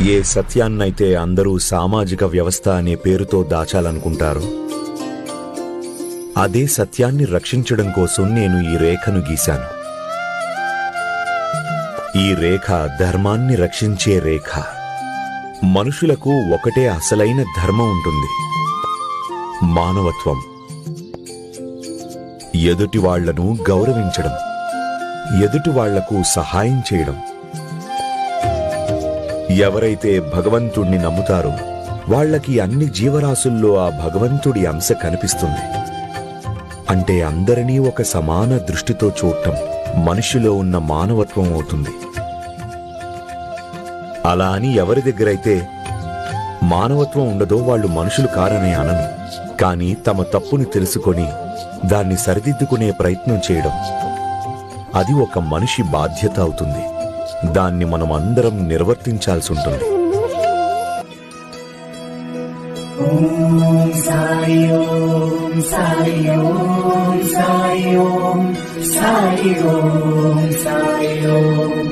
ఏ సత్యాన్నైతే అందరూ సామాజిక వ్యవస్థ అనే పేరుతో దాచాలనుకుంటారో అదే సత్యాన్ని రక్షించడం కోసం నేను ఈ రేఖను గీశాను. ఈ రేఖ ధర్మాన్ని రక్షించే రేఖ. మనుషులకు ఒకటే అసలైన ధర్మం ఉంటుంది. మానవత్వం. ఎదుటి వాళ్ళను గౌరవించడం. ఎదుటి వాళ్ళకు సహాయం చేయడం. ఎవరైతే భగవంతుణ్ణి నమ్ముతారో వాళ్ళకి అన్ని జీవరాశుల్లో ఆ భగవంతుడి అంశ కనిపిస్తుంది. అంటే అందరినీ ఒక సమాన దృష్టితో చూడటం మనిషిలో ఉన్న మానవత్వం అవుతుంది. అలా అని ఎవరి దగ్గరైతే మానవత్వం ఉండదో వాళ్ళు మనుషులు కారనే అనను కానీ తమ తప్పుని తెలుసుకొని దాన్ని సరిదిద్దుకునే ప్రయత్నం చేయడం అది ఒక మనిషి బాధ్యత అవుతుంది. దాన్ని మనం అందరం నిర్వర్తించాల్సి ఉంటుంది. సాయి ఓం సాయి ఓం సాయి ఓం